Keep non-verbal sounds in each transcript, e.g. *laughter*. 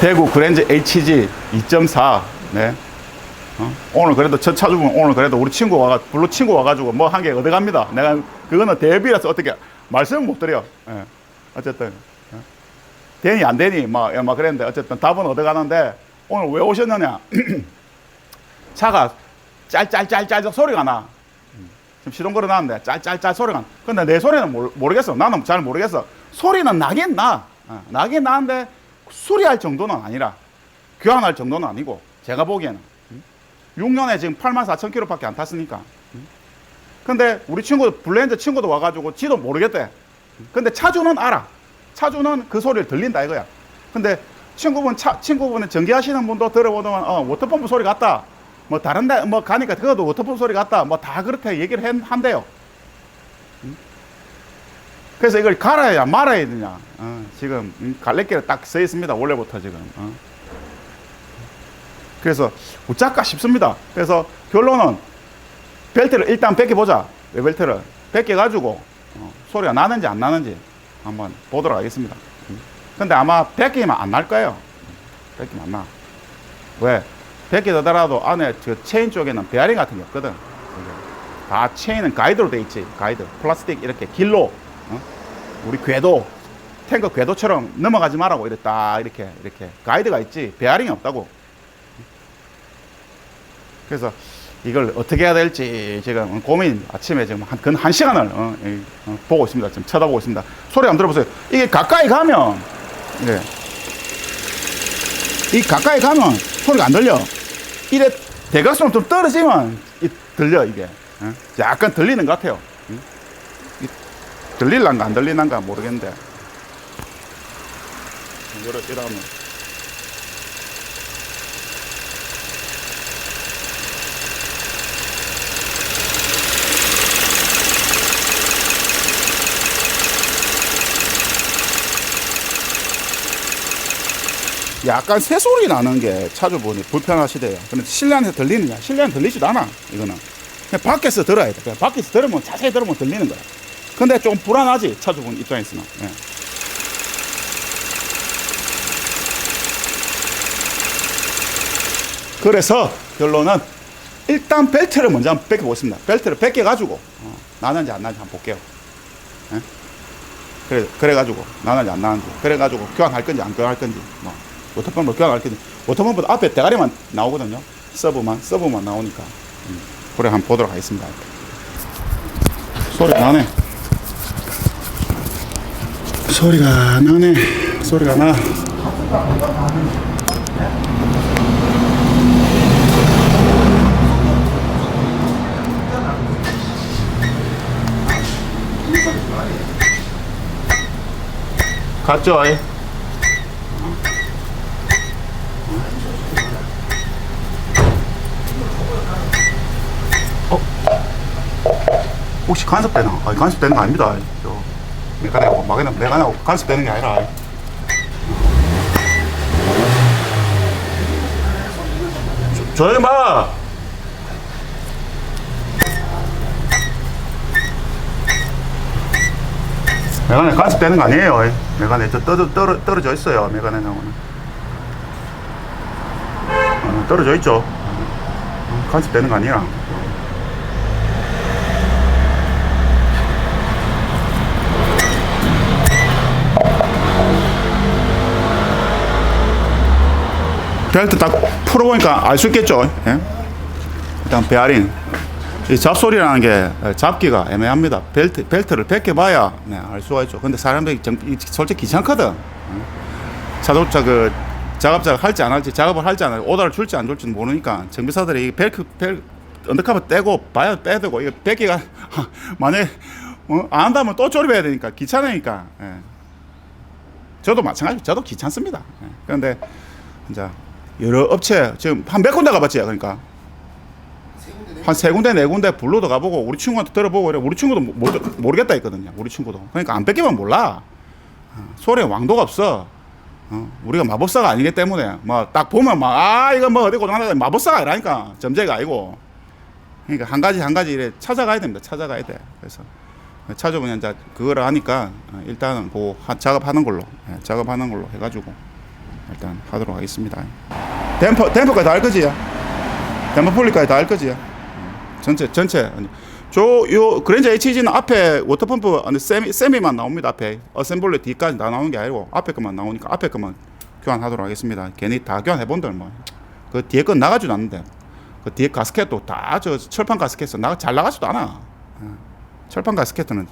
대구 그랜저 HG 2.4. 네. 어? 오늘 그래도 첫 차주분 오늘 그래도 우리 친구 와가 블루 친구 와가지고 뭐 한 개 얻어갑니다. 내가 그거는 대비라서 어떻게 말씀을 못 드려. 예. 어쨌든 예. 되니 안 되니 막, 예, 막 그랬는데 어쨌든 답은 얻어가는데 오늘 왜 오셨느냐? *clears throat* 차가 짤짤짤짤 소리가 나. 지금 시동 걸어놨는데 짤짤짤 소리가 나. 근데 내 소리는 모르, 모르겠어. 나는 잘 모르겠어. 소리는 나긴 나. 어, 나긴 나는데 수리할 정도는 아니라 교환할 정도는 아니고 제가 보기에는 음? 6년에 지금 8만 4천 킬로밖에 안 탔으니까. 음? 근데 우리 친구 블렌저 친구도 와가지고 지도 모르겠대. 근데 차주는 알아. 차주는 그 소리를 들린다 이거야. 근데 친구분 차 친구분은 전기하시는 분도 들어보면 어 워터펌프 소리 같다. 뭐 다른 데 뭐 가니까 그것도 워터펌프 소리 같다. 뭐 다 그렇게 얘기를 한- 한대요. 음? 그래서 이걸 갈아야 말아야 되냐. 어, 지금 음, 갈래길에 딱써 있습니다. 원래부터 지금. 어. 그래서 웃자까 싶습니다. 그래서 결론은 벨트를 일단 벗겨보자. 왜 벨트를 벗겨가지고 어, 소리가 나는지 안 나는지 한번 보도록 하겠습니다. 음. 근데 아마 벗기면 안 날 거예요. 벗기면 안 나. 왜? 벗기더라도 안에 저 체인 쪽에는 베어링 같은 게 없거든. 다 체인은 가이드로 돼 있지. 가이드. 플라스틱 이렇게 길로. 어? 우리 궤도. 탱크 궤도처럼 넘어가지 말라고 딱 이렇게 이렇게 가이드가 있지. 베어링이 없다고. 그래서 이걸 어떻게 해야 될지 지금 고민 아침에 지금 한, 근 한 시간을 어, 이, 어, 보고 있습니다. 지금 쳐다보고 있습니다. 소리 한번 들어보세요. 이게 가까이 가면, 예. 이 가까이 가면 소리가 안 들려. 이래 대각선으로 좀 떨어지면 이, 들려, 이게. 어? 약간 들리는 것 같아요. 들릴란가 안 들리는가 모르겠는데. 이러, 이러면. 약간 새소리 나는 게 차주분이 불편하시대요. 근데 실내 안에서 들리느냐? 실내 안에 들리지도 않아, 이거는. 그냥 밖에서 들어야 돼. 그냥 밖에서 들으면, 자세히 들으면 들리는 거야. 근데 좀 불안하지, 차주분 입장에서는. 예. 그래서 결론은 일단 벨트를 먼저 한번 벗겨보겠습니다. 벨트를 벗겨가지고, 어, 나는지 안 나는지 한번 볼게요. 예? 그래, 그래가지고, 나는지 안 나는지. 그래가지고, 교환할 건지 안 교환할 건지, 뭐, 워터펌프 교환할 건지. 워터펌프 앞에 대가리만 나오거든요. 서브만, 서브만 나오니까. 음, 그래, 한번 보도록 하겠습니다. 소리가 나네. 소리가 나네. 소리가 나. 갔죠? 어? 혹시 간섭되나? 아니, 간섭되는 거 아닙니다. 저, 메가네하고, 마그네, 메가네하고 간섭되는 게 아니라. 저, 조용히 봐! 메가네 간섭되는 거 아니에요. 메가네 저 떨어, 떨어, 떨어져 있어요. 메가네 나오는. 어, 떨어져 있죠. 어, 간섭되는 거 아니라. 벨트 딱 풀어보니까 알 수 있겠죠. 예? 일단 베어링. 이 잡소리라는 게 잡기가 애매합니다. 벨트, 벨트를 벗겨봐야 네, 알 수가 있죠. 근데 사람들이 정, 이- 솔직히 귀찮거든. 응? 자동차 그 작업자가 할지 안 할지 작업을 할지 안 할지 오다를 줄지 안 줄지는 모르니까 정비사들이 이 벨트 벨 언더커버 떼고 봐야 빼야 되고 이거 벗기가 *laughs* 만약에 어, 안 한다면 또 조립해야 되니까 귀찮으니까 예. 저도 마찬가지 저도 귀찮습니다 예. 그런데 이제 여러 업체 지금 한 몇 군데 가봤지 그러니까? 한 세 군데 네 군데 불러도 가보고 우리 친구한테 들어보고 우리 친구도 모, 모, 모르겠다 했거든요 우리 친구도. 그러니까 안 뺏기면 몰라. 어, 소리에 왕도가 없어. 어, 우리가 마법사가 아니기 때문에 뭐딱 보면 막 아 이거 뭐 어디 고장났다 마법사가 아니라니까 점재가 아니고. 그러니까 한 가지 한 가지 이래 찾아가야 됩니다 찾아가야 돼. 그래서 찾아보면 이제 그거를 하니까 어, 일단은 뭐 하- 작업하는 걸로 예, 작업하는 걸로 해가지고 일단 하도록 하겠습니다. 댐퍼 댐퍼까지 다 할 거지? 댐퍼 폴리까지 다 할 거지? 전체 전체 저요 그랜저 HG는 앞에 워터펌프 세미 세미만 나옵니다 앞에 어셈블리 뒤까지 다 나오는 게 아니고 앞에 것만 나오니까 앞에 것만 교환하도록 하겠습니다. 괜히 다 교환해 본들 뭐. 그 뒤에 건 나가지도 않는데 그 뒤에 가스켓도 다 저 철판 가스켓은 나가 잘 나가지도 않아. 어. 철판 가스켓은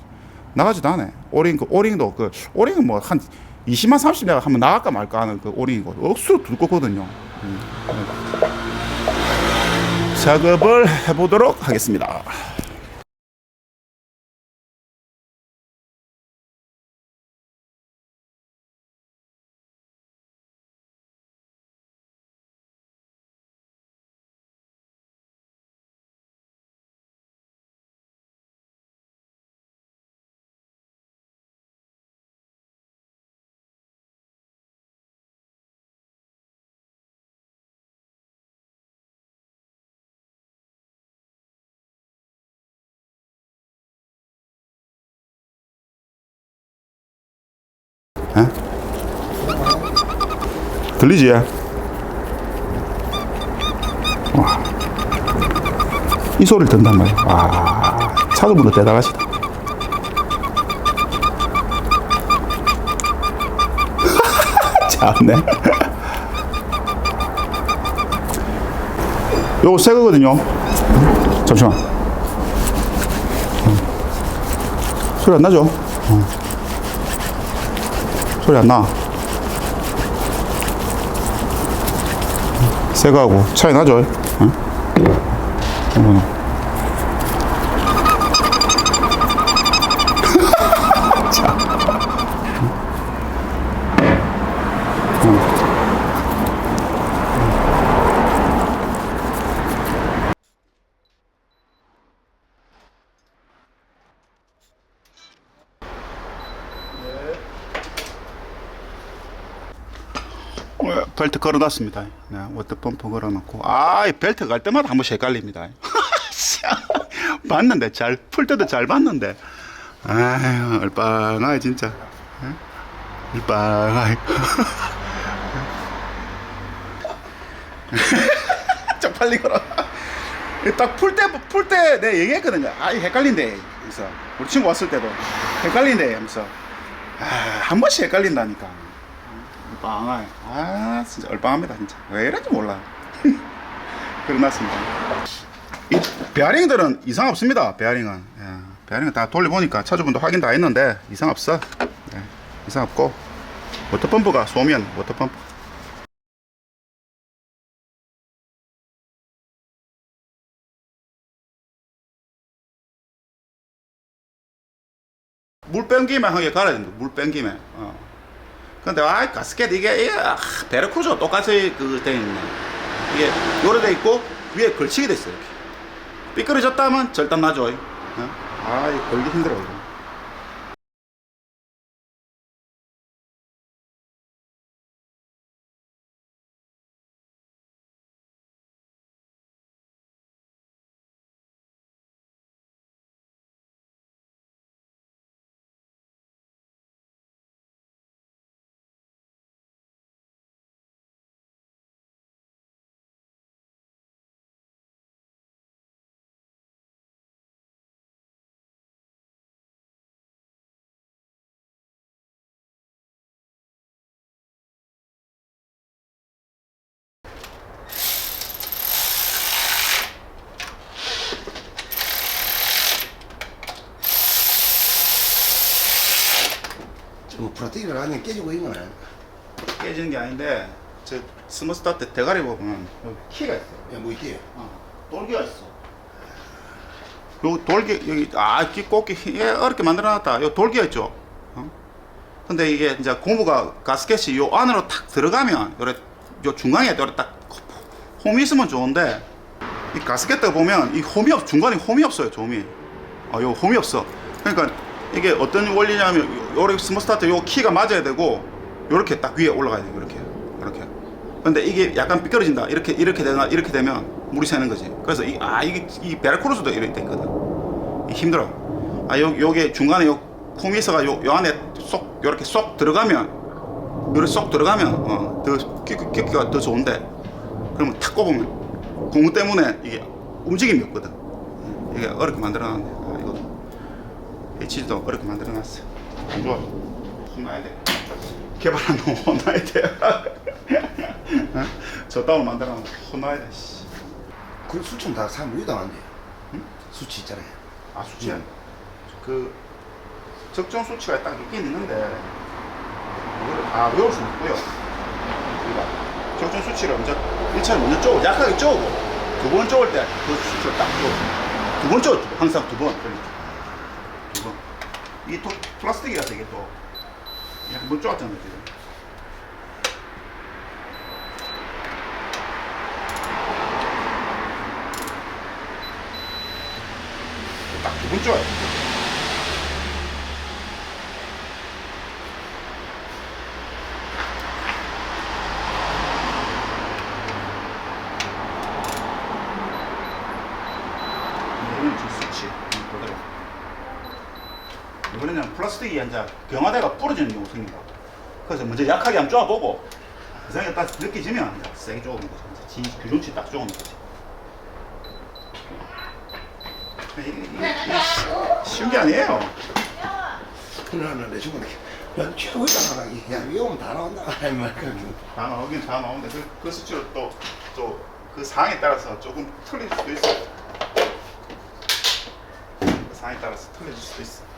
나가지도 않아. 오링 그 오링도 그 오링은 뭐한 20만 30만 한번 나갈까 말까 하는 그 오링이고 억수로 두껍거든요. 음. 작업을 해보도록 하겠습니다. 들리지? 와. 이 소리를 듣단 말이야. 와, 차도분도 대단하시다. *laughs* 참네. 요거 새 거거든요. 잠시만. 어. 소리 안 나죠? 어. 소리 안 나. 새 거하고 차이 나죠? 응? 벨트 걸어놨습니다. 네, 워터펌프 걸어놓고. 아, 이 벨트 갈 때마다 한 번씩 헷갈립니다. *laughs* 봤는데 잘 풀 때도 잘 봤는데. 아유 얼빵하게 진짜. 예? 얼빵하게 *laughs* 좀 빨리 걸어. 딱 풀 때 풀 때 내가 얘기했거든요. 아 이거 헷갈린대. 그래서 우리 친구 왔을 때도 헷갈린대 하면서. 아, 한 번씩 헷갈린다니까 얼빵하게 아 진짜 얼빵합니다 진짜. 왜 이런지 몰라. *laughs* 그러났습니다. 이 베어링들은 이상 없습니다 베어링은. 예, 베어링은 다 돌려보니까 차주분도 확인 다 했는데 이상 없어. 예, 이상 없고. 워터펌프가 소면 워터펌프. 물 뺑기만 하게 갈아야 된다 물 뺑기만 어. 근데 아 가스켓 이게 이게 아, 베르크루즈가 똑같이 그돼 있네 이게 요래 돼 있고 위에 걸치게 돼 있어 이렇게. 삐끄러졌다면 절단 나죠 어? 아 이거 걸기 힘들어 이거 뭐 하는 게 깨지고 있는 거네. 깨지는 게 아닌데 저 스머스타트 대가리 보면 여기 키가 있어 야, 뭐 이게? 어, 돌기가 있어. 요 돌기 여기 아 끼 꽂기 예, 어렵게 만들어놨다. 요 돌기가 있죠. 어? 근데 이게 이제 고무가 가스켓이 요 안으로 탁 들어가면 요래 요 중앙에 요래 딱 홈이 있으면 좋은데 이 가스켓들 보면 이 홈이 없 중간에 홈이 없어요. 조미. 아요 홈이 없어. 그러니까 이게 어떤 원리냐면 요- 요래 스머스타트 요 키가 맞아야 되고 요렇게 딱 위에 올라가야 돼. 요렇게 이렇게. 근데 이게 약간 삐뚤어진다. 이렇게 이렇게 되나 이렇게 되면 물이 새는 거지. 그래서 이 아 이게 이 베르크루즈도 이렇게. 이 힘들어. 아 요 요게 중간에 요 있어가 요, 요 안에 쏙 요렇게 쏙 들어가면 요래 쏙 들어가면 어, 더 끼- 끼기가 더 좋은데 그러면 탁 꼽으면 고무 때문에 이게 움직임이 없거든 이게 어렵게 만들어 놨네 HD도 어렵게 만들어놨어. 안 좋아. 혼나야 돼. 개발한 놈 혼나야 돼. *laughs* 어? 저 따로 만들어놓은 혼나야 돼 씨. 그 수치는 다 사람 위담한데. 수치 있잖아요. 아 수치 그 적정 수치가 딱 있긴 있는데 이걸 다 외울 수는 없고요. 그러니까 적정 수치를 먼저 1차를 먼저 쪼고 약하게 쪼고 두 번 쪼을 때 그 수치를 딱 쪼고 두 번 쪼고 항상 두 번 두번 이게 또 플라스틱이라서 이게 또. 한번 쪼았잖아요 지금. 딱두번 쪼아요 이거는 지금 수치 음, 그대로 이번에는 플라스틱이 이제 경화대가 부러지는 경우 생긴다 그래서 먼저 약하게 한번 쪼아보고 이상하게 딱 느껴지면 이제 세게 쪼는 거죠 지 규정치 딱 쪼는 이게 쉬운 게 아니에요 나는 내 친구는 야 최고이다 하라. 야 외우면 다 나온다. *laughs* 이 말. 다 나오긴 다 나오는데 그, 그 수치로 또또그 상황에 따라서 조금 틀릴 수도 있어요 그 상황에 따라서 틀려질 수도 있어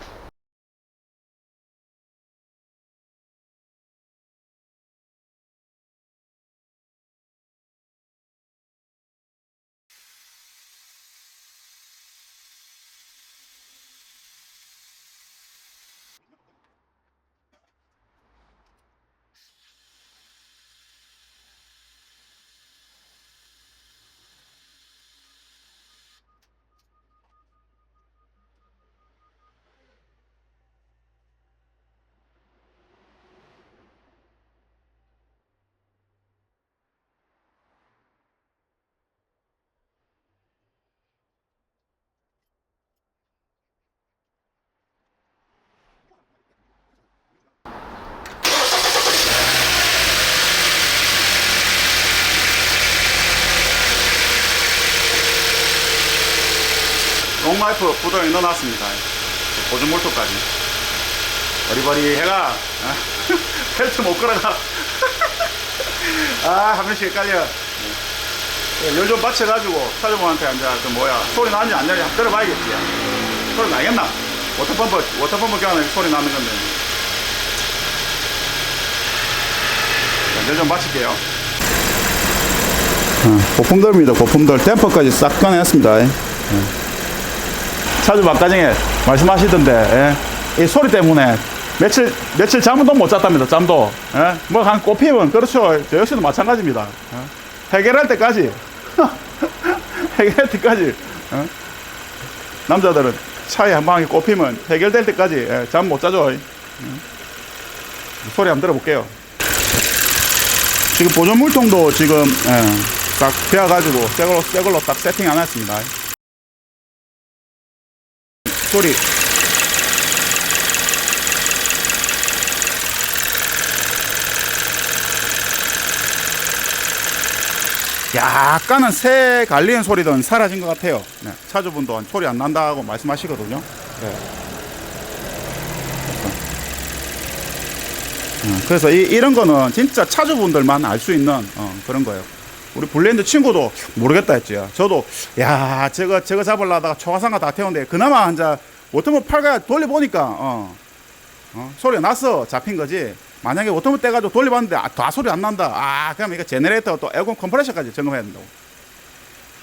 롱라이프 구덩이 넣어놨습니다. 보존 몰토까지. 어리버리 해가 *laughs* 펠트 못 걸어가. *laughs* 아한 번씩 헷갈려. 열좀 받쳐가지고 사장님한테 앉아 그 뭐야 소리 나는지 안 나는지 들어봐야겠지. 소리 나겠나? 워터펌프 워터펌프 교환에 소리 나는 건데. 열좀 받칠게요. 고품돌입니다. 고품돌 댐퍼까지 싹 꺼내놨습니다 차주 막가정에 말씀하시던데 예? 이 소리 때문에 며칠 며칠 잠도 못 잤답니다 잠도 예? 뭐한 꼽히면 그렇죠 저 역시도 마찬가지입니다 예? 해결할 때까지 *laughs* 해결할 때까지 예? 남자들은 차에 한 방에 꼽히면 해결될 때까지 예, 잠못 자죠 예? 소리 한번 들어볼게요 지금 보존 물통도 지금 예, 딱 베어가지고 새 걸로 새 걸로 딱 세팅 안 했습니다 소리 약간은 새 갈리는 소리는 사라진 것 같아요. 네, 차주분도 소리 안 난다고 말씀하시거든요. 네. 음, 그래서 이, 이런 거는 진짜 차주분들만 알 수 있는 어, 그런 거예요. 우리 블렌드 친구도 모르겠다 했지요. 저도 야 저거 저거 잡으려다가 초가상가 다 태웠는데 그나마 한자 오토모 팔가 돌려보니까 어, 어, 소리가 나서 잡힌 거지. 만약에 오토모 떼가지고 돌려봤는데 아, 다 소리 안 난다. 아 그럼 이거 제네레이터 또 에어컨 컴프레셔까지 점검해야 된다고.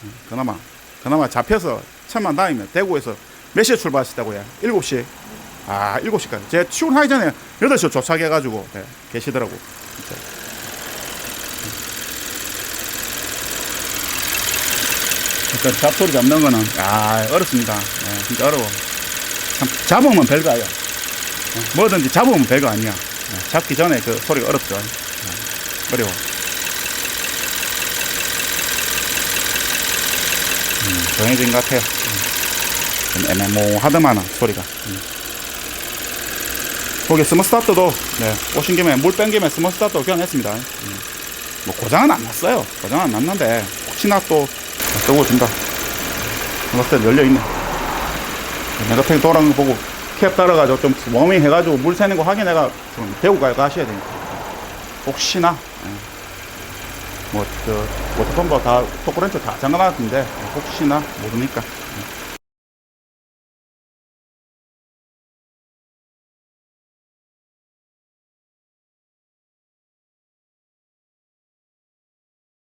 음, 그나마 그나마 잡혀서 천만 다행이면 대구에서 몇 시에 출발하시다고요? 7시. 아 7시까지. 제 출근하기 전에 8시 도착해가지고 네, 계시더라고. 진짜. 그러니까 잡소리 잡는 거는 아 어렵습니다. 예, 진짜 어려워. 참 잡으면 별거 아니야. 예, 뭐든지 잡으면 별거 아니야. 예, 잡기 전에 그 소리가 어렵죠. 예, 어려워. 음, 정해진 것 같아요. 음, 좀 애매모호하더만은 소리가. 음. 거기 스머스타트도 네, 오신 김에 물 뺀 김에 스머스타트 교환했습니다. 음. 뭐 고장은 안 났어요. 고장은 안 났는데 혹시나 또 뜨거워진다. 스머스타트 열려 있네. 네거탱 돌아가는 거 보고 캡 따라가지고 좀 워밍 해가지고 물 새는 거 확인해가 좀 가, 가셔야 되니까. 혹시나 예. 뭐 저 워터펌프 다 토크렌치 다 잠가놨는데 혹시나 모르니까 예.